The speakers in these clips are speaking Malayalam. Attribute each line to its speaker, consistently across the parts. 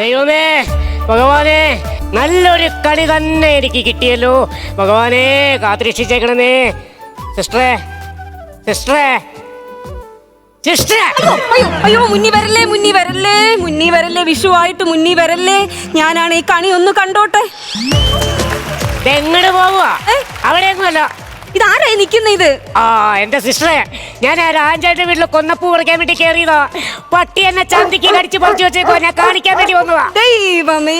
Speaker 1: ദൈവമേ ഭഗവാനെ നല്ലൊരു കളി തന്നെ എനിക്ക് കിട്ടിയല്ലോ. ഭഗവാനെ കാത്തിരക്ഷിച്ചേക്കണമേ. സിസ്റ്ററെ സിസ്റ്ററെ
Speaker 2: അയ്യോ അയ്യോ മുന്നി വരല്ലേ മുന്നി വരല്ലേ മുന്നി വരല്ലേ വിഷുവായിട്ട് മുന്നി വരല്ലേ. ഞാനാണ് ഈ കണി ഒന്ന് കണ്ടോട്ടെ.
Speaker 1: എങ്ങോട്ട് പോവുക? അവിടെയൊന്നുമല്ല
Speaker 2: ഇതാരായി നിക്കുന്ന ഇത്?
Speaker 1: ആ എന്റെ സിസ്റ്ററെ ഞാൻ ആ രാജാന്റെ വീട്ടിൽ കൊന്നപ്പൂ പറിക്കാൻ വേണ്ടി കയറിയതാ പട്ടി എന്നെ ചന്തിക്ക് കടിച്ച് പറിച്ചു വെച്ചേക്കോ ഞാൻ കാണിക്കാൻ വേണ്ടി വന്നതാ.
Speaker 2: ദൈവമേ.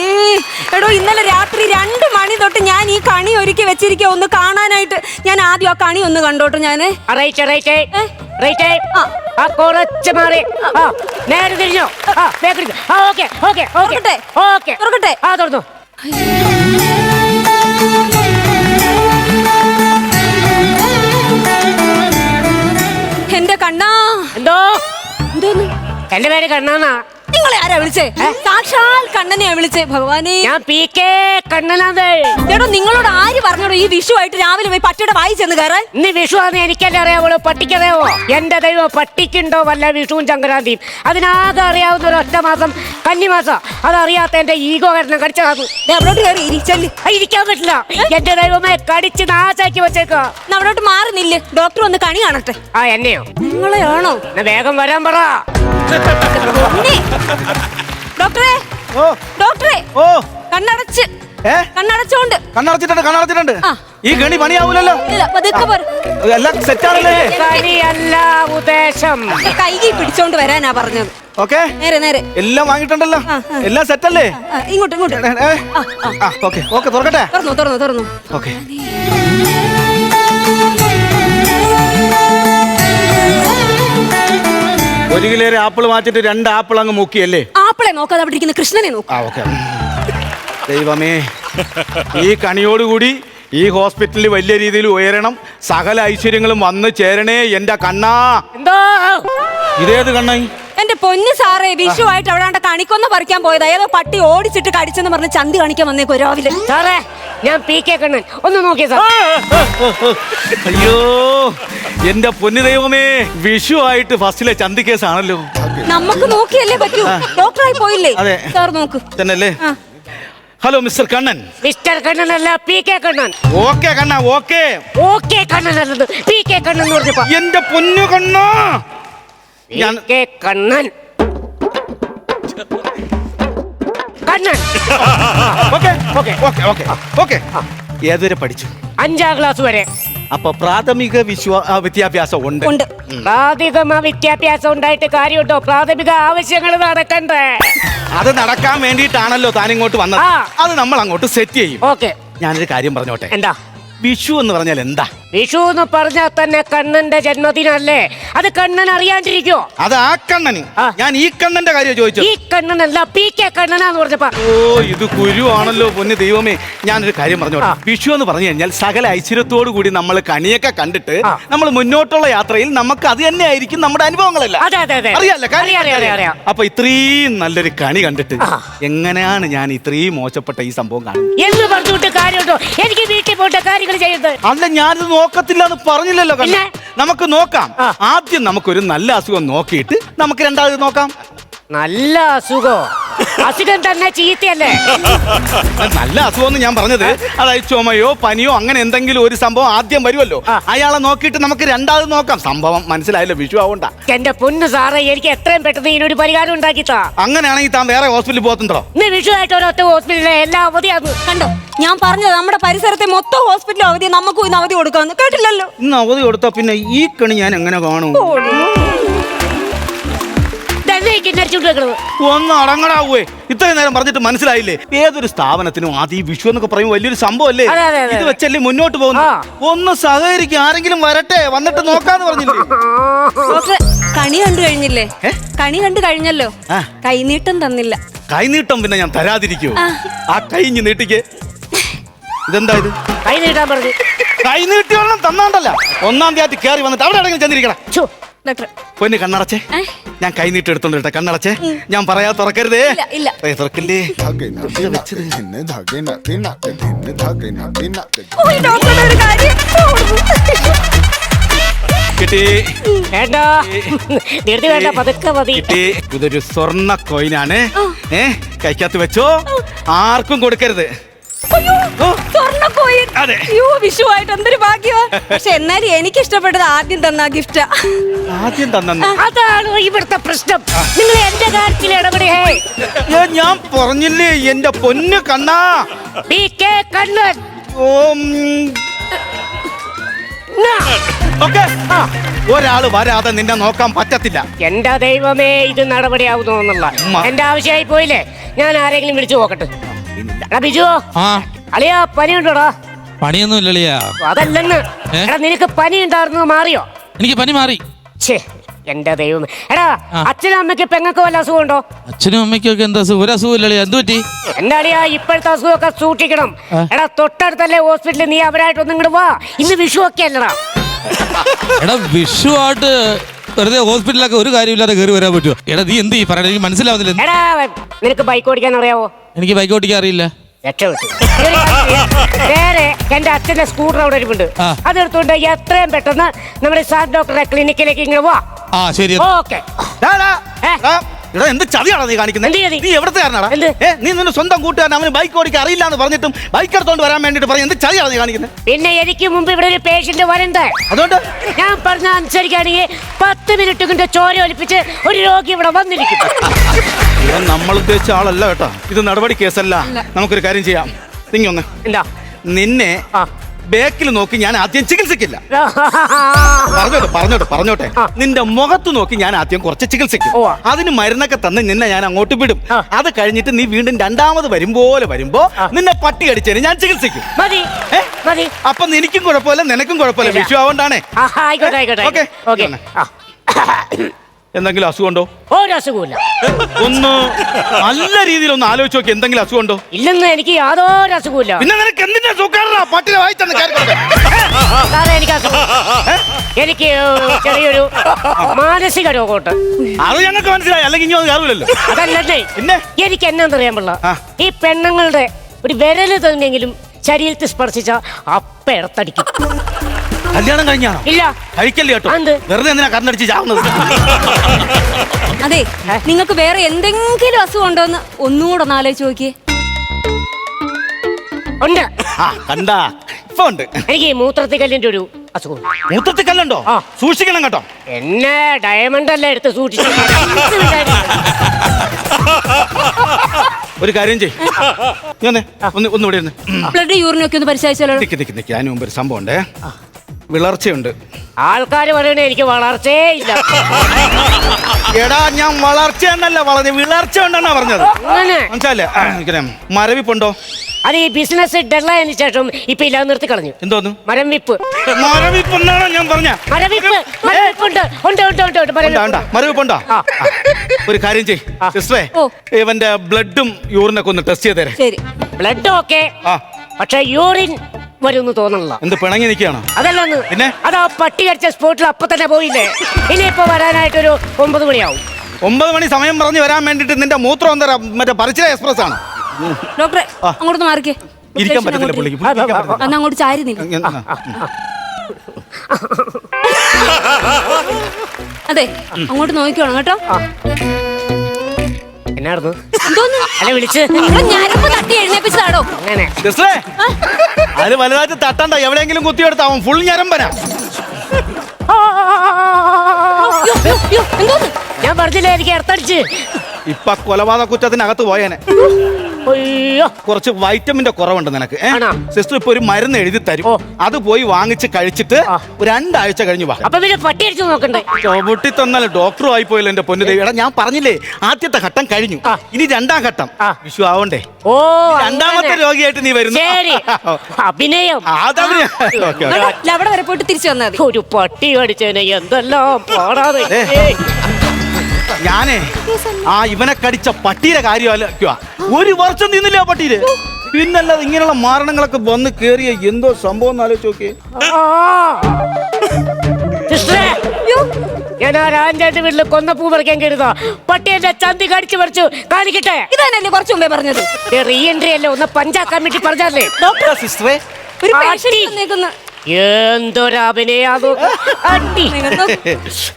Speaker 2: എടോ ഇന്നലെ രാത്രി രണ്ട് മണി തൊട്ട് ഞാൻ ഈ കണി ഒരുക്കി വെച്ചിരിക്കുക ഒന്ന് കാണാനായിട്ട് ഞാൻ ആദ്യം ആ കണി ഒന്ന് കണ്ടോട്ടെ ഞാൻ.
Speaker 1: ആ, റൈറ്റ് റൈറ്റ് റൈറ്റ്.
Speaker 2: ആ.
Speaker 1: കുറച്ച് മാറി. ആ നേരെ തിരിഞ്ഞോ? ആ back ആ ഓക്കെ ഓക്കെ ഓക്കെ? ഓക്കെ? ആ തുറന്നു.
Speaker 2: എന്റെ
Speaker 1: പേര് കണ്ണാന്നാ.
Speaker 2: നിങ്ങളെ ആരാ വിളിച്ചേ? സാക്ഷാൽ കണ്ണനെയാ വിളിച്ചേ ഭഗവാനെ.
Speaker 1: ഞാൻ പി കെ കണ്ണനാഥ്
Speaker 2: എടോ നിങ്ങളോട് ആര് പറഞ്ഞോടോ ഈ വിഷു ആയിട്ട് രാവിലെ പോയി പട്ടിയുടെ വായി ചെന്ന് കയറാൻ?
Speaker 1: ഇന്ന് വിഷു ആണെന്ന് എനിക്കല്ലേ അറിയാവുള്ളൂ. പട്ടിക്കറിയാവോ എന്റെ ദൈവം പട്ടിക്കുണ്ടോ വല്ല വിഷുവും സംക്രാന്തിയും അതിനാകെ അറിയാവുന്ന ഒരു ഒറ്റ മാസം കന്നിമാസം അതറിയാത്ത എന്റെ ഈഗോ കാരണം കടിച്ചാകും
Speaker 2: ദേ അവിടോട്ട് കയറി ഇരിച്ചല്ലേ
Speaker 1: ആ, ഇരിക്കാൻ പറ്റില്ല. എന്റെ ദൈവമേ കടിച്ച് നാശാക്കി വെച്ചേക്കോ
Speaker 2: അവിടോട്ട് മാറുന്നില്ലേ? ഡോക്ടർ ഒന്ന് കണി കാണട്ടെ.
Speaker 1: ആ എന്നെയോ?
Speaker 2: നിങ്ങളെയാണോ?
Speaker 1: എന്നാ വേഗം വരാൻ പറ.
Speaker 2: ഉണ്ണി, ഡോക്ടറെ
Speaker 3: ഓ.
Speaker 2: ഡോക്ടറെ
Speaker 3: ഓ.
Speaker 2: കണ്ണടച്ച്.
Speaker 3: ഏ?
Speaker 2: കണ്ണടച്ചോണ്ട്.
Speaker 3: കണ്ണടച്ചിട്ടുണ്ട് കണ്ണടച്ചിട്ടുണ്ട്.
Speaker 2: ആ.
Speaker 3: ഈ ഗണി പണിയാവൂലല്ലോ.
Speaker 2: ഇല്ല പതുക്കെ പോര്.
Speaker 3: എല്ലാം സെറ്റാണല്ലേ?
Speaker 1: കനിയല്ല ഉദ്ദേശം.
Speaker 2: കൈകി പിടിച്ചോണ്ട് വരാനാ പറഞ്ഞത്.
Speaker 3: ഓക്കെ.
Speaker 2: നേരെ നേരെ.
Speaker 3: എല്ലാം വാങ്ങിയിട്ടുണ്ടല്ലോ.
Speaker 2: ആ.
Speaker 3: എല്ലാം സെറ്റ്
Speaker 2: അല്ലേ ഇങ്ങോട്ട് ഇങ്ങോട്ട്.
Speaker 3: ഓക്കെ ഓക്കെ തുറക്കട്ടെ?
Speaker 2: തുറന്നു തുറന്നു തുറന്നു.
Speaker 3: ഓക്കെ. ഒരു കിലോ ആപ്പിൾ മാറ്റിട്ട് രണ്ട് ആപ്പിൾ അങ്ങ് മുക്കിയല്ലേ?
Speaker 2: ആപ്പിളെ നോക്കാതെ അവിടെ ഇരിക്കുന്ന കൃഷ്ണനെ നോക്കാം.
Speaker 3: ആ ഓക്കെ. ദൈവമേ ഈ കണിയോടുകൂടി ഈ ഹോസ്പിറ്റലിൽ വലിയ രീതിയിൽ ഉയരണം. സകല ഐശ്വര്യങ്ങളും വന്ന് ചേരണേ എന്റെ കണ്ണാ.
Speaker 1: എന്തോ?
Speaker 3: ഇതേത് കണ്ണായി
Speaker 2: എന്റെ പൊന്ന് സാറേ വിഷു ആയിട്ട് അവിടെ കണിക്കൊന്ന് പറിക്കാൻ പോയതാ. ഏതോ പട്ടി ഓടിച്ചിട്ട് കടിച്ചെന്ന് പറഞ്ഞ് ചന്തി കാണിക്കാൻ വന്നേക്കോ രാവിലെ.
Speaker 1: സാറേ ഞാൻ പി കെ കണ്ണൻ. ഒന്ന് നോക്കിയ സാർ.
Speaker 3: അയ്യോ എന്റെ പൊന്നു ദൈവമേ വിഷു ആയിട്ട് ഫസ്റ്റിലെ ചന്തി കേസാണല്ലോ
Speaker 2: നമുക്ക് നോക്കിയല്ലേ പറ്റൂ? ഡോക്ടറായി പോയില്ലേ?
Speaker 3: അതെ.
Speaker 2: സാർ നോക്ക്.
Speaker 3: തന്നല്ലേ hello mister Kannan.
Speaker 1: Mister Kannan അല്ല പി കെ കണ്ണൻ.
Speaker 3: ഓക്കെ കണ്ണ ഓക്കെ.
Speaker 1: ഓക്കെ കണ്ണൻ അല്ലത് പി കെ കണ്ണൻ എന്ന് പറഞ്ഞപ്പോ.
Speaker 3: എന്റെ പൊന്നു കണ്ണ. ഞാൻ
Speaker 1: P K Kannan. Kannan
Speaker 3: okay okay okay okay okay ഏതുവരെ പഠിച്ചു?
Speaker 1: അഞ്ചാം ക്ലാസ് വരെ.
Speaker 3: അപ്പൊ പ്രാഥമിക വിശ്വാ ആ, വിദ്യാഭ്യാസം ഉണ്ട്.
Speaker 2: ഉണ്ട്
Speaker 1: പ്രാഥമിക വിദ്യാഭ്യാസം ഉണ്ടായിട്ട് കാര്യമുണ്ടോ? പ്രാഥമിക ആവശ്യങ്ങൾ നടക്കണ്ടേ?
Speaker 3: അത് നടക്കാൻ വേണ്ടിയിട്ടാണല്ലോ താൻ ഇങ്ങോട്ട് വന്നത്.
Speaker 1: ആ.
Speaker 3: അത് നമ്മൾ അങ്ങോട്ട് സെറ്റ് ചെയ്യും.
Speaker 1: ഓക്കെ
Speaker 3: ഞാനൊരു കാര്യം പറഞ്ഞോട്ടെ.
Speaker 1: എന്താ?
Speaker 3: വിഷു എന്ന് പറഞ്ഞാൽ എന്താ?
Speaker 1: വിഷു എന്ന് പറഞ്ഞാൽ തന്നെ കണ്ണന്റെ ജന്മദിനല്ലേ അത് കണ്ണൻ അറിയാണ്ടിരിക്കോ
Speaker 3: അത് ആ കണ്ണന്.
Speaker 1: ആ.
Speaker 3: ഞാൻ ഈ കണ്ണന്റെ കാര്യം ചോദിച്ചു.
Speaker 1: ഈ കണ്ണനല്ല പി കെ കണ്ണനാന്ന് പറഞ്ഞപ്പോ.
Speaker 3: ഓ ഇത് കുരു ആണല്ലോ പൊന്നു ദൈവമേ. ഞാനൊരു കാര്യം പറഞ്ഞു
Speaker 1: ആ.
Speaker 3: വിഷു എന്ന് പറഞ്ഞു കഴിഞ്ഞാൽ സകല ഐശ്വര്യത്തോടു കൂടി നമ്മൾ കണിയൊക്കെ കണ്ടിട്ട്
Speaker 1: ആ.
Speaker 3: നമ്മൾ മുന്നോട്ടുള്ള യാത്രയിൽ നമുക്ക് അത് തന്നെ ആയിരിക്കും നമ്മുടെ അനുഭവങ്ങളല്ല.
Speaker 1: അതെ അതെ അതെ.
Speaker 3: അറിയാലോ? കാര്യം
Speaker 1: അറിയാം അറിയാം അറിയാം.
Speaker 3: അപ്പൊ ഇത്രയും നല്ലൊരു കണി കണ്ടിട്ട്
Speaker 1: ആ.
Speaker 3: എങ്ങനെയാണ് ഞാൻ ഇത്രയും മോശപ്പെട്ട ഈ സംഭവം കാണുന്നത്?
Speaker 1: എന്ന് പറഞ്ഞുവിട്ട് കാര്യമുണ്ടോ? എനിക്ക് വീട്ടിൽ പോയിട്ട് കാര്യങ്ങൾ ചെയ്യുന്നത്
Speaker 3: അല്ല ഞാനിത് നോക്കത്തില്ല എന്ന് പറഞ്ഞില്ലല്ലോ കണ്ണ. നമുക്ക് നോക്കാം. ആദ്യം നമുക്കൊരു നല്ല അസുഖം നോക്കിയിട്ട് നമുക്ക് രണ്ടാമത് നോക്കാം.
Speaker 1: നല്ല അസുഖോ. അസുഖം തന്നെ ചീത്തയല്ലേ?
Speaker 3: നല്ല അസുഖം ഞാൻ പറഞ്ഞത്. അതായത് ചുമയോ പനിയോ അങ്ങനെ എന്തെങ്കിലും ഒരു സംഭവം ആദ്യം വരുമല്ലോ. അയാളെ നോക്കിയിട്ട് നമുക്ക് രണ്ടാമത് നോക്കാം. സംഭവം മനസ്സിലായല്ലോ വിഷു ആവണ്ട.
Speaker 1: എന്റെ പൊന്നു സാറേ എനിക്ക് എത്രയും പെട്ടെന്ന് ഇതിനൊരു പരിഹാരം ഉണ്ടാക്കി താ
Speaker 3: അങ്ങനെയാണെങ്കിൽ താൻ വേറെ ഹോസ്പിറ്റലിൽ പോകത്തുണ്ടോ?
Speaker 1: ഇന്ന് വിഷു ആയിട്ട് ഒരൊറ്റ ഹോസ്പിറ്റലിലെ എല്ലാ അവധിയാണ്
Speaker 2: കണ്ടോ? ഞാൻ പറഞ്ഞത് നമ്മുടെ പരിസരത്തെ മൊത്തം ഹോസ്പിറ്റൽ അവധി നമുക്കും ഇന്ന് അവധി കൊടുക്കാന്ന് കേട്ടില്ലല്ലോ.
Speaker 3: ഇന്ന് അവധി കൊടുത്താ പിന്നെ ഈ കണി ഞാൻ എങ്ങനെ കാണും? ഒന്ന് അടങ്ങടാവേ ഇത്രയും നേരം പറഞ്ഞിട്ട് മനസ്സിലായില്ലേ? ഏതൊരു സ്ഥാപനത്തിനും അത് ഈ വിഷു എന്നൊക്കെ പറയും വലിയൊരു സംഭവമല്ലേ. ഇത് വെച്ചല്ലേ മുന്നോട്ട് പോകുന്നു ഒന്ന് സഹകരിക്കും ആരെങ്കിലും വരട്ടെ വന്നിട്ട് നോക്കാന്ന് പറഞ്ഞില്ലേ?
Speaker 2: കണി കണ്ടു കഴിഞ്ഞില്ലേ? കണി കണ്ടു കഴിഞ്ഞല്ലോ? കൈനീട്ടം തന്നില്ല.
Speaker 3: കൈനീട്ടം പിന്നെ ഞാൻ തരാതിരിക്കൂ
Speaker 2: ആ.
Speaker 3: കൈ ഇഞ്ഞ് നീട്ടിക്ക്. ഇതെന്താ ഇത്?
Speaker 1: കൈ നീട്ടാൻ പറഞ്ഞു.
Speaker 3: കൈ നീട്ടി ഒരെണ്ണം തന്നാണ്ടല്ല. ഒന്നാം തീയതി കയറി വന്നിട്ട് അവിടെ അടങ്ങി ചെന്നിരിക്കണം.
Speaker 2: ഡോക്ടർ
Speaker 3: പൊന്ന് കണ്ണടച്ചേ. ഞാൻ കൈ നീട്ടി എടുത്തോണ്ടിട്ടെ കണ്ണടച്ചേ. ഞാൻ പറയാ തുറക്കരുതേ.
Speaker 2: ഇല്ല, ഇല്ല.
Speaker 3: തുറക്കില്ലേ? കിട്ടി.
Speaker 1: വേണ്ട.
Speaker 3: ഇതൊരു സ്വർണ കോയിനാണ്. ഏ? കൈക്കകത്ത് വെച്ചോ. ആർക്കും കൊടുക്കരുത്.
Speaker 2: അയ്യോ,
Speaker 3: ഓ.
Speaker 2: സ്വർണ കോയിൻ.
Speaker 3: അതെ.
Speaker 2: അയ്യോ വിഷുവായിട്ട് എന്തൊരു ഭാഗ്യമാ പക്ഷെ എന്നാലും എനിക്ക് ഇഷ്ടപ്പെട്ടത് ആദ്യം തന്ന ഗിഫ്റ്റാ
Speaker 3: ആദ്യം തന്നെ
Speaker 1: അതാണ് ഇവിടുത്തെ പ്രശ്നം. നിങ്ങൾ എന്റെ കാര്യത്തിൽ ഇടപെടേ
Speaker 3: ഞാൻ പറഞ്ഞില്ലേ എന്റെ പൊന്ന് കണ്ണാ.
Speaker 1: P K Kannan.
Speaker 3: ഓം. ഓക്കെ ഒരാൾ വരാതെ നിന്നെ നോക്കാൻ പറ്റത്തില്ല.
Speaker 1: എന്റെ ദൈവമേ ഇത് നടപടിയാവുന്നു എന്നുള്ള
Speaker 3: ഉമ്മ.
Speaker 1: എന്റെ ആവശ്യമായി പോയില്ലേ? ഞാൻ ആരെങ്കിലും വിളിച്ചു നോക്കട്ടെ. എടാ ബിജു.
Speaker 4: ആ.
Speaker 1: അളിയാ പനി ഉണ്ടോടാ
Speaker 4: പണിയൊന്നും ഇല്ലളിയാ
Speaker 1: അതല്ലെന്ന്.
Speaker 4: ഏ?
Speaker 1: എടാ നിനക്ക് പനി ഉണ്ടായിരുന്നു മാറിയോ?
Speaker 4: എനിക്ക് പനി മാറി.
Speaker 1: ഛേ എന്റെ ദൈവമേ. എടാ
Speaker 4: ആ.
Speaker 1: അച്ഛനും അമ്മയ്ക്ക് പെങ്ങൾക്ക് വല്ല അസുഖം ഉണ്ടോ
Speaker 4: അച്ഛനും അമ്മയ്ക്കും ഒക്കെ എന്താ അസുഖം? ഒരു അസുഖം ഇല്ലളിയാ എന്ത് പറ്റി?
Speaker 1: എന്റെ അളിയാ ഇപ്പോഴത്തെ അസുഖമൊക്കെ സൂക്ഷിക്കണം.
Speaker 4: ആ.
Speaker 1: എടാ തൊട്ടടുത്തല്ലേ ഹോസ്പിറ്റലിൽ നീ അവരായിട്ടൊന്നും ഇങ്ങോട്ട് വാ. ഇന്ന് വിഷു ഒക്കെ അല്ലടാ.
Speaker 4: എടാ വിഷുവായിട്ട് വെറുതെ ഹോസ്പിറ്റലൊക്കെ ഒരു കാര്യമില്ലാതെ കയറി വരാൻ പറ്റുമോ? എടാ നീ എന്ത് ഈ പറയണ? എനിക്ക് മനസ്സിലാവുന്നില്ല.
Speaker 1: എടാ നിനക്ക് ബൈക്ക് ഓടിക്കാൻ അറിയാവോ?
Speaker 4: എനിക്ക് ബൈക്ക് ഓടിക്കാൻ അറിയില്ല
Speaker 1: രക്ഷപ്പെട്ടു ഈ ഒരു കാര്യം ചെയ്യ്. നേരെ എന്റെ അച്ഛന്റെ സ്കൂട്ടർ അവിടെ ഇരിപ്പുണ്ട്
Speaker 4: ആ.
Speaker 1: അതെടുത്തുകൊണ്ട് എത്രയും പെട്ടെന്ന് നമ്മുടെ സാർ ഡോക്ടറെ ക്ലിനിക്കിലേക്ക് ഇങ്ങനെ
Speaker 4: ആ ശരി
Speaker 1: ഓക്കെ
Speaker 3: ഡാ, ഡാ.
Speaker 1: ഏ?
Speaker 3: ഡാ, എടാ, എന്ത് ചതിയാണോ നീ കാണിക്കുന്നത്
Speaker 1: എന്ത് ചതി?
Speaker 3: നീ എവിടത്തെ കാരനാടാ
Speaker 1: എന്ത്?
Speaker 3: ഏ നീ നിന്റെ സ്വന്തം കൂട്ടുകാരൻ അവന് ബൈക്ക് ഓടിക്കാൻ അറിയില്ല എന്ന് പറഞ്ഞിട്ടും ബൈക്ക് എടുത്തോണ്ട് വരാൻ വേണ്ടിട്ട് പറയും എന്ത് ചതിയാണോ നീ കാണിക്കുന്നത്
Speaker 1: പിന്നെ എനിക്ക് മുമ്പ് ഇവിടെ ഒരു പേഷ്യന്റ് വരണ്ടേ
Speaker 3: അതുകൊണ്ട്
Speaker 1: ഞാൻ പറഞ്ഞ അനുസരിക്കുകയാണെങ്കിൽ പത്ത് മിനിറ്റ് കൊണ്ട് ചോര ഒലിപ്പിച്ച് ഒരു രോഗി ഇവിടെ വന്നിരിക്കും
Speaker 3: ഇവൻ നമ്മൾ ഉദ്ദേശിച്ച ആളല്ല കേട്ടോ. ഇത് നടപടി കേസല്ല. നമുക്കൊരു കാര്യം ചെയ്യാം. നിങ്ങൊന്ന്.
Speaker 1: എന്താ
Speaker 3: നിന്നെ. ബേക്കിൽ നോക്കി ഞാൻ ആദ്യം ചികിത്സിക്കില്ല. പറഞ്ഞോട്ടെ പറഞ്ഞോട്ടെ പറഞ്ഞോട്ടെ. നിന്റെ മുഖത്ത് നോക്കി ഞാൻ ആദ്യം കുറച്ച് ചികിത്സിക്കും. അതിന് മരുന്നൊക്കെ തന്ന് നിന്നെ ഞാൻ അങ്ങോട്ട് വിടും. അത് കഴിഞ്ഞിട്ട് നീ വീണ്ടും രണ്ടാമത് വരുമ്പോലെ വരുമ്പോ നിന്നെ പട്ടി അടിച്ചതിന് ഞാൻ ചികിത്സിക്കും. അപ്പൊ നിനക്കും കുഴപ്പമില്ല നിനക്കും കുഴപ്പമില്ല. വിഷു ആവണ്ടാണേ. ഓക്കേ. എന്തെങ്കിലും അസുഖമുണ്ടോ?
Speaker 1: ഒരു അസുഖമില്ല
Speaker 3: ഒന്ന് നല്ല രീതിയിൽ ഒന്ന് ആലോചിച്ച് നോക്കി എന്തെങ്കിലും അസുഖമുണ്ടോ?
Speaker 1: ഇല്ലെന്ന് എനിക്ക് യാതൊരു അസുഖമില്ല
Speaker 3: പിന്നെ നിനക്ക് എന്തിനാ സുഖാറാ പട്ടിനെ വായിച്ചെന്ന് കേൾക്കട്ടെ
Speaker 1: സാറേ എനിക്ക് അസുഖം എനിക്ക് ചെറിയൊരു മാനസിക രോഗമുണ്ട്.
Speaker 3: അത് ഞങ്ങൾക്ക് മനസ്സിലായി. അല്ലെങ്കിൽ ഇനി കയറൂലല്ലോ.
Speaker 1: അതല്ലേ
Speaker 3: പിന്നെ?
Speaker 1: എനിക്ക് എന്നാന്നറിയാൻ പിള്ള?
Speaker 3: ആ.
Speaker 1: ഈ പെണ്ണുങ്ങളുടെ ഒരു വിരൽ തന്നെങ്കിലും ശരീരത്തിൽ സ്പർശിച്ച അപ്പ ഇടത്തടിക്കും
Speaker 3: കല്യാണം കഴിഞ്ഞാണോ?
Speaker 1: ഇല്ല.
Speaker 3: കഴിക്കല്ലേ കേട്ടോ.
Speaker 1: എന്ത്?
Speaker 3: വെറുതെ എന്തിനാ കണ്ണടിച്ച് ചാവുന്നത്?
Speaker 2: അതെ നിങ്ങൾക്ക് വേറെ എന്തെങ്കിലും അസുഖം ഉണ്ടോന്ന് ഒന്നുകൂടെ ഒന്ന് ആലോചിച്ച് നോക്കിയേ.
Speaker 1: ഉണ്ട്.
Speaker 3: ആ കണ്ടാ. ഇപ്പൊ ഉണ്ട്.
Speaker 1: എനിക്ക് ഈ മൂത്രത്തിൽ കല്ലിന്റെ ഒരു അസുഖം
Speaker 3: മൂത്രത്തിൽ കല്ലുണ്ടോ
Speaker 1: ആ.
Speaker 3: സൂക്ഷിക്കണം കേട്ടോ.
Speaker 1: എന്നെ ഡയമണ്ട് അല്ലേ എടുത്ത് സൂക്ഷിച്ചു
Speaker 3: ഒരു കാര്യം ചെയ് ഇങ്ങനെ ഒന്ന് ഒന്ന് ഇവിടെ ഇരുന്ന്.
Speaker 2: ബ്ലഡ് യൂറിനൊക്കെ ഒന്ന് പരിശോധിച്ചാലോ?
Speaker 3: നിക്ക് നിക്ക് നിക്ക്. അതിന് മുമ്പ് ഒരു സംഭവം ഉണ്ടേ. വിളർച്ചയുണ്ട്.
Speaker 1: ആൾക്കാർ പറയണേ എനിക്ക് വളർച്ചയേ ഇല്ല.
Speaker 3: എടാ ഞാൻ വളർച്ച എന്നല്ല പറഞ്ഞത് വിളർച്ച ഉണ്ടെന്നാ പറഞ്ഞത്.
Speaker 1: അങ്ങനെ?
Speaker 3: മനസ്സിലല്ലേ മരവിപ്പുണ്ടോ?
Speaker 1: അത് ഈ ബിസിനസ് ഡെഡ്ലൈന് ശേഷം ഇപ്പൊ ഇല്ലാതെ നിർത്തി കളഞ്ഞു.
Speaker 3: എന്തോന്നു?
Speaker 1: മരം വിപ്പ്.
Speaker 3: മരവിപ്പെന്നാണോ ഞാൻ പറഞ്ഞ?
Speaker 1: മരവിപ്പ് മരവിപ്പുണ്ട്. ഉണ്ട് ഉണ്ട് ഉണ്ട് ഉണ്ട്. മരവിപ്പ്.
Speaker 3: മരവിപ്പുണ്ടോ?
Speaker 1: ആ.
Speaker 3: ഒരു കാര്യം ചെയ്
Speaker 1: സിസ്റ്ററെ
Speaker 3: സിസ്റ്ററേ
Speaker 2: ഓ.
Speaker 3: ഇവന്റെ ബ്ലഡും യൂറിനൊക്കെ ഒന്ന് ടെസ്റ്റ് ചെയ്തേരെ.
Speaker 2: ശരി.
Speaker 1: Blood okay.
Speaker 3: ആ.
Speaker 1: പക്ഷെ യൂറിൻ വരുമെന്ന് തോന്നണില്ല
Speaker 3: എന്ത് പിണങ്ങി നിൽക്കുകയാണ്?
Speaker 1: അതല്ലെന്ന്
Speaker 3: പിന്നെ?
Speaker 1: അതാ പട്ടി അടിച്ച സ്പോട്ടിൽ അപ്പൊ തന്നെ പോയില്ലേ? ഇനിയിപ്പോ വരാനായിട്ടൊരു ഒമ്പത് മണിയാവും.
Speaker 3: ഒമ്പത് മണി സമയം പറഞ്ഞ് വരാൻ വേണ്ടിട്ട് നിന്റെ മൂത്രം എന്താ മറ്റേ പരിചയ എക്സ്പ്രസ് ആണ്
Speaker 2: ഡോക്ടറെ
Speaker 3: ആ.
Speaker 2: അങ്ങോട്ട് മാറിക്കേ.
Speaker 3: ഇരിക്കാൻ പറ്റത്തില്ല പുള്ളിക്ക് പുള്ളിക്ക്. ഇരിക്കാൻ പറ്റത്തില്ല.
Speaker 2: അന്ന് അങ്ങോട്ട് ചാരി
Speaker 3: ആ.
Speaker 2: അതെ അങ്ങോട്ട് നോക്കിക്കോണം കേട്ടോ.
Speaker 1: എന്നായിരുന്നു?
Speaker 2: എന്തോന്ന്?
Speaker 1: അല്ല വിളിച്ച്.
Speaker 2: ഇവിടെ ഞരമ്പ് തട്ടി എഴുന്നേപ്പിച്ചതാണോ?
Speaker 1: അങ്ങനെ.
Speaker 3: സിസ്റ്ററേ അതിന് വലുതായിട്ട് തട്ടണ്ട. എവിടെയെങ്കിലും കുത്തിയെടുത്താവും ഫുൾ ഞരമ്പനാ.
Speaker 1: ഞാൻ പറഞ്ഞില്ലേ എനിക്ക്
Speaker 3: ഇപ്പൊ കൊലപാതക കുറ്റത്തിനകത്ത് പോയേനെ.
Speaker 1: അയ്യോ.
Speaker 3: കുറച്ച് വൈറ്റമിന്റെ കുറവുണ്ട് നിനക്ക്? സിസ്റ്റർ ഇപ്പൊ ഒരു മരുന്ന് എഴുതി തരും. അത് പോയി വാങ്ങിച്ച് കഴിച്ചിട്ട് രണ്ടാഴ്ച കഴിഞ്ഞു വാ.
Speaker 1: അപ്പൊ പിന്നെ പട്ടി അടിച്ചു നോക്കണ്ടേ?
Speaker 3: ചവിട്ടി തന്നാൽ ഡോക്ടറും ആയി പോയല്ലോ എന്റെ പൊന്നു ദേവി. എടാ ഞാൻ പറഞ്ഞില്ലേ ആദ്യത്തെ ഘട്ടം കഴിഞ്ഞു. ഇനി രണ്ടാം ഘട്ടം. വിഷു ആവണ്ടേ?
Speaker 1: ഓ
Speaker 3: രണ്ടാമത്തെ രോഗിയായിട്ട് നീ വരുന്നു.
Speaker 1: ശരി. അഭിനയം.
Speaker 2: അവിടെ വരെ പോയിട്ട് തിരിച്ചു വന്നാൽ
Speaker 1: ഒരു പട്ടി കടിച്ചതിനെ എന്തെല്ലാം പാടാതെ.
Speaker 3: ഞാനേ ആ ഇവനെ കടിച്ച പട്ടിയുടെ കാര്യം ആലോചിക്കുക. ഒരു വർഷം നിന്നില്ല ആ പട്ടിയിൽ പിന്നല്ലാതെ ഇങ്ങനെയുള്ള മാരണങ്ങളൊക്കെ വന്ന് കേറിയ എന്തോ സംഭവം എന്ന് ആലോചിച്ച് നോക്കിയേ
Speaker 1: ആ. സിസ്റ്ററേ, ഞാൻ ആ രാജാന്റെ വീട്ടിൽ കൊന്നപ്പൂ പറിക്കാൻ കരുതാ പട്ടി എന്റെ ചന്തി കടിച്ചു പറിച്ചു കാണിക്കട്ടെ?
Speaker 2: ഇതന്നെയല്ലേ കുറച്ചു മുമ്പേ പറഞ്ഞത്.
Speaker 1: റീ എൻട്രി അല്ലേ ഒന്ന് പഞ്ചാക്കാൻ വേണ്ടി പറഞ്ഞല്ലേ
Speaker 3: ഡോക്ടർ സിസ്റ്ററെ.
Speaker 2: ഒരു. വന്നേക്കുന്നു.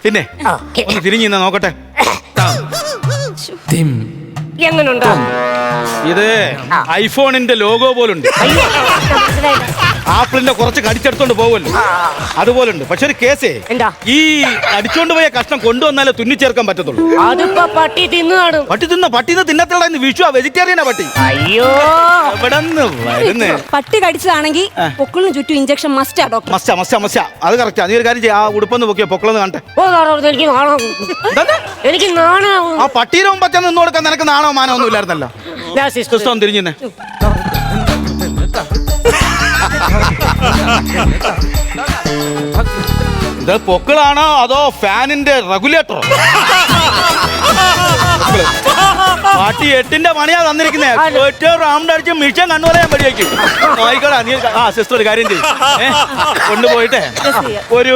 Speaker 3: പിന്നെ ഒന്ന് തിരിഞ്ഞു നിന്നാ നോക്കട്ടെ.
Speaker 1: എങ്ങനുണ്ടോ?
Speaker 3: ഇത് ഐഫോണിന്റെ ലോഗോ പോലുണ്ട്.
Speaker 1: അയ്യോ മനസ്സിലായില്ല.
Speaker 3: ആപ്പിളിന്റെ കുറച്ച് കടിച്ചെടുത്തോണ്ട് പോകുമല്ലോ അതുപോലുണ്ട്. പക്ഷെ ഒരു കേസേ
Speaker 1: എന്താ?
Speaker 3: ഈ അടിച്ചോണ്ട് പോയ കഷ്ണം കൊണ്ടുവന്നാലേ തുന്നിച്ചേർക്കാൻ പറ്റത്തുള്ളൂ.
Speaker 1: അതിപ്പോ പട്ടി തിന്നാണ്.
Speaker 3: പട്ടി തിന്ന പട്ടി തിന്നത്തുള്ള വിഷു വെജിറ്റേറിയനാ പട്ടി.
Speaker 1: അയ്യോ.
Speaker 3: വരുന്നേ?
Speaker 2: പട്ടി കടിച്ചതാണെങ്കിൽ പൊക്കിളിന് ചുറ്റും ഇഞ്ചക്ഷൻ മസ്റ്റാ ഡോക്ടർ
Speaker 3: മസ്റ്റാ മസ്റ്റാ മസ്റ്റാ അത് കറക്റ്റാ നീ ഒരു കാര്യം ചെയ്യാ ആ ഉടുപ്പൊന്ന് പൊക്കിയോ പൊക്കളൊന്ന് കാണട്ടെ
Speaker 1: എനിക്ക് എനിക്ക് നാണാവും
Speaker 3: ആ പട്ടിയിലും പറ്റാൻ നിന്ന് കൊടുക്കാൻ നിനക്ക് നാണോ മാനോ ഒന്നും ഇല്ലായിരുന്നല്ലോ. തിരിഞ്ഞെ ഇത് പൊക്കിളാണോ അതോ ഫാനിന്റെ റെഗുലേറ്ററോ? പാട്ടി എട്ടിന്റെ പണിയാ തന്നിരിക്കുന്നേ. ഒറ്റ റൗണ്ട് അടിച്ച് മിഷൻ കണ്ണുപോലെ പഠിക്കും നീ ആ സിസ്റ്റർ ഒരു കാര്യം ചെയ്യും. കൊണ്ടുപോയിട്ട്. ഒരു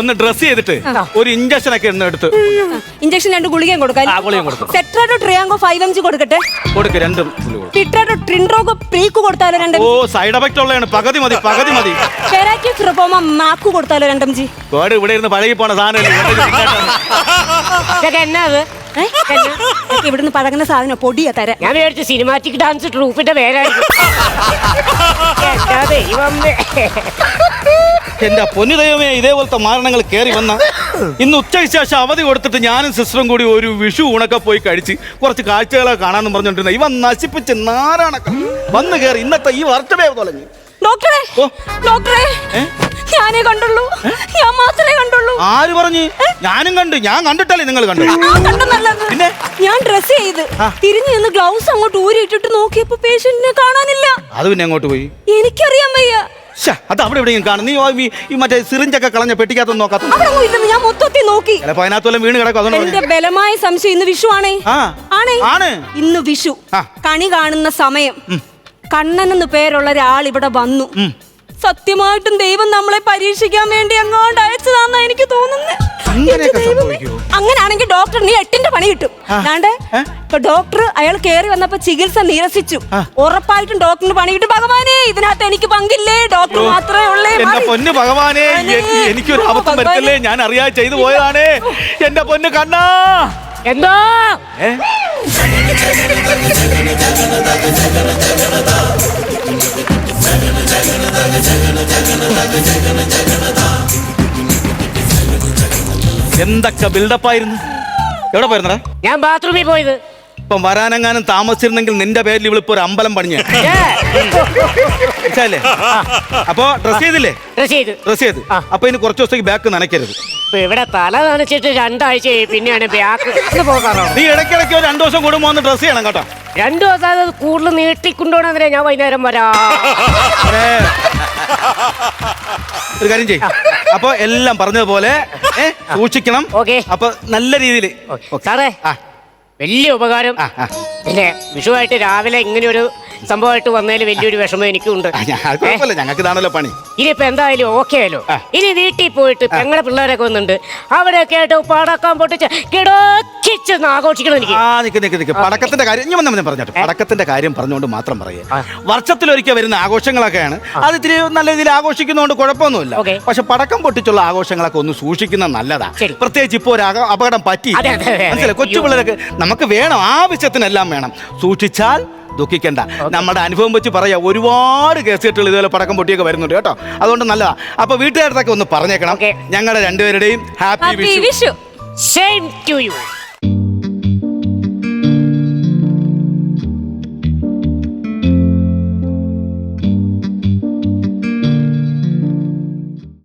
Speaker 3: ഒന്ന് ഡ്രസ് ചെയ്തിട്ട് ഒരു ഇഞ്ചക്ഷൻ ഒക്കെ എടുത്ത്.
Speaker 2: ഇഞ്ചക്ഷൻ രണ്ട് ഗുളികയും
Speaker 3: ആ, കൊടുക്കും.
Speaker 2: സെട്രാഡോ ട്രിയാങ്കോ ഫൈവ് എം ജി കൊടുക്കട്ടെ?
Speaker 3: കൊടുക്ക് രണ്ടും
Speaker 2: ട്രിൻഡ്രോഗോ പ്രീക്ക് കൊടുത്താലോ രണ്ട്
Speaker 3: ഓ സൈഡ് എഫക്റ്റ് ഉള്ളതാണ്. പകുതി മതി പകുതി മതി.
Speaker 2: ഫെറാക്കി മാക്ക് കൊടുത്താലോ രണ്ടും ജി
Speaker 3: ഇവിടെ ഇരുന്ന് പഴകി പോണ സാധനം
Speaker 1: ഇതൊക്കെ എന്നാ അത്? എന്നാ?
Speaker 2: ഇവിടുന്ന് പഴകുന്ന സാധനം പൊടിയാ തരാം.
Speaker 1: ഞാൻ വിചാരിച്ചു സിനിമാറ്റിക് ഡാൻസ് ട്രൂപ്പിന്റെ പേരായിരുന്നു
Speaker 3: എന്റെ പൊന്നു ദൈവമേ ഇതേപോലത്തെ മാരണങ്ങൾ കയറി വന്ന ഇന്ന് ഉച്ചയ്ക്ക് ശേഷം അവധി കൊടുത്തിട്ട് ഞാനും സിസ്റ്ററും കൂടി ഒരു വിഷു ഊണൊക്കെ പോയി കഴിച്ച് കുറച്ച് കാഴ്ചകളെ കാണാന്ന് പറഞ്ഞോണ്ടിരുന്ന ഇവൻ നശിപ്പിച്ച് നാരാണക്കം വന്നു കയറി ഇന്നത്തെ ഈ വർഷമേ തുടങ്ങി.
Speaker 2: ഡോക്ടറെ. ഡോക്ടറെ. ഞാനേ കണ്ടുള്ളൂ. ഞാൻ മാത്രമേ കണ്ടുള്ളൂ.
Speaker 3: ആര് പറഞ്ഞു? ഞാനും കണ്ടു. ഞാൻ കണ്ടിട്ടല്ലേ നിങ്ങൾ കണ്ടു പിന്നെ?
Speaker 2: ഞാൻ ഡ്രസ് ചെയ്ത് തിരിഞ്ഞു നിന്ന് ഗ്ലൗസ് അങ്ങോട്ട് ഊരി ഇട്ടിട്ട് നോക്കിയപ്പോ പേഷ്യന്റിനെ കാണാനില്ല.
Speaker 3: അത് പിന്നെ അങ്ങോട്ട് പോയി?
Speaker 2: എനിക്കറിയാൻ വയ്യ.
Speaker 3: അത് അവിടെ എവിടെയും കാണും. നീ ഈ- മറ്റേ സിറിഞ്ചൊക്കെ കളഞ്ഞ പെട്ടിക്കകത്തൊന്നും നോക്കാത്ത
Speaker 2: ഞാൻ മൊത്തത്തിൽ നോക്കി.
Speaker 3: അതിനകത്തോളം വീണ് കിടക്കും
Speaker 2: എന്റെ. ബലമായ സംശയം ഇന്ന് വിഷു ആണേ. ആണ്? ഇന്ന് വിഷു. കണി കാണുന്ന സമയം. കണ്ണൻ എന്ന് പേരുള്ള ഒരാൾ ഇവിടെ വന്നു. സത്യമായിട്ടും ദൈവം നമ്മളെ പരീക്ഷിക്കാൻ വേണ്ടി അങ്ങോട്ട് അയച്ചതാന്നാ എനിക്ക് തോന്നുന്നത്
Speaker 3: അങ്ങനെയൊക്കെ സംഭവിക്കുമോ?
Speaker 2: അങ്ങനാണെങ്കിൽ ഡോക്ടർ നീ എട്ടിന്റെ പണി കിട്ടും. അല്ലാണ്ട് ഇപ്പൊ ഡോക്ടർ അയാൾ കേറി വന്നപ്പോ ചികിത്സ നിരസിച്ചു. ഉറപ്പായിട്ടും ഡോക്ടറിന് പണി കിട്ടും. ഭഗവാനെ ഇതിനകത്ത് എനിക്ക് പങ്കില്ലേ? ഡോക്ടർ മാത്രമേ ഉള്ളേ
Speaker 3: എന്റെ. പൊന്ന് ഭഗവാനെ
Speaker 2: ഭഗവാനെ.
Speaker 3: ഒരു എനിക്കൊരു അബദ്ധം
Speaker 2: ഭഗവാനെ.
Speaker 3: വരുത്തല്ലേ? ഞാൻ അറിയാതെ ചെയ്തു പോയതാണ്. എന്റെ പൊന്ന് കണ്ണാ.
Speaker 1: എന്തോ?
Speaker 3: ഏ? എന്തൊക്കെ ബിൽഡപ്പായിരുന്നു എവിടെ പോയിരുന്നടാ?
Speaker 1: ഞാൻ ബാത്റൂമിൽ പോയത്.
Speaker 3: ഇപ്പം വരാനെങ്ങാനും താമസിച്ചിരുന്നെങ്കിൽ നിന്റെ പേരിൽ ഇവളിപ്പോ ഒരു അമ്പലം പണിഞ്ഞ. മനസ്സിലായില്ലേ അപ്പൊ ഡ്രസ് ചെയ്തില്ലേ?
Speaker 1: ഡ്രസ് ചെയ്ത്.
Speaker 3: ഡ്രസ് ചെയ്ത്.
Speaker 1: ആ.
Speaker 3: അപ്പൊ ഇനി കുറച്ച് ദിവസത്തേക്ക് ബാക്ക് നനയ്ക്കരുത്.
Speaker 1: ഇപ്പൊ ഇവിടെ തല നനച്ചിട്ട് രണ്ടാഴ്ച പിന്നെയാണ് ബാക്ക്
Speaker 3: നീ ഇടയ്ക്കിടയ്ക്ക് ഒരു രണ്ടു ദിവസം കൂടുമ്പോ ഒന്ന് ഡ്രസ് ചെയ്യണം കേട്ടോ.
Speaker 1: രണ്ടു ദിവസം അത് കൂടുതൽ നീട്ടിക്കൊണ്ടുപോകണമെന്നേ ഞാൻ വൈകുന്നേരം വരാം.
Speaker 3: അതെ. ഒരു കാര്യം ചെയ്യും. അപ്പൊ എല്ലാം പറഞ്ഞതുപോലെ ഏ, സൂക്ഷിക്കണം.
Speaker 1: ഓക്കേ.
Speaker 3: അപ്പൊ നല്ല രീതിയിൽ.
Speaker 1: സാറേ
Speaker 3: ആ.
Speaker 1: വലിയ ഉപകാരം.
Speaker 3: ആ, ആ.
Speaker 1: പിന്നെ വിഷുവായിട്ട് രാവിലെ ഇങ്ങനെ ഒരു സംഭവമായിട്ട് വന്നതിൽ വലിയൊരു വിഷമം എനിക്കുണ്ട്.
Speaker 3: കുഴപ്പമില്ല. ഞങ്ങൾക്ക് ഇതാണല്ലോ പണി.
Speaker 1: ഇനിയിപ്പോ എന്തായാലും ഓക്കെ ആയാലോ? ഇനി വീട്ടിൽ പോയിട്ട് പെങ്ങളെ പിള്ളേരൊക്കെ വന്നിട്ടുണ്ട്. അവിടെയൊക്കെ ആയിട്ട് പടക്കം പൊട്ടിച്ച് കിടക്കിച്ചെന്ന് ആഘോഷിക്കണം എനിക്ക്.
Speaker 3: ആ നിക്ക് നിക്ക് നിക്ക്. പടക്കത്തിന്റെ കാര്യം ഞാൻ വന്ന് പറഞ്ഞോട്ടെ. പടക്കത്തിന്റെ കാര്യം പറഞ്ഞുകൊണ്ട് മാത്രം പറയുക. വർഷത്തിലൊരിക്കൽ വരുന്ന ആഘോഷങ്ങളൊക്കെയാണ്. അത് ഇത്തിരി നല്ല രീതിയിൽ ആഘോഷിക്കുന്നതുകൊണ്ട് കുഴപ്പമൊന്നുമില്ല. പക്ഷെ പടക്കം പൊട്ടിച്ചുള്ള ആഘോഷങ്ങളൊക്കെ ഒന്ന് സൂക്ഷിക്കുന്നത് നല്ലതാ.
Speaker 1: ശരി.
Speaker 3: പ്രത്യേകിച്ച് ഇപ്പോ ഒരു അക- അപകടം പറ്റി.
Speaker 1: അതെ, അതെ, അതെ.
Speaker 3: മനസ്സിലായി? കൊച്ചു പിള്ളേരൊക്കെ നമുക്ക് വേണം ആവശ്യത്തിനെല്ലാം വേണം. സൂക്ഷിച്ചാൽ ദുഃഖിക്കണ്ട. നമ്മുടെ അനുഭവം വെച്ച് പറയാം. ഒരുപാട് കേസ് കെട്ടുകൾ ഇതുപോലെ പടക്കം പൊട്ടിയൊക്കെ വരുന്നുണ്ട് കേട്ടോ. അതുകൊണ്ട് നല്ലതാ. അപ്പൊ വീട്ടുകാരത്തൊക്കെ ഒന്ന് പറഞ്ഞേക്കണം. ഞങ്ങളുടെ രണ്ടുപേരുടെയും ഹാപ്പി വിഷു.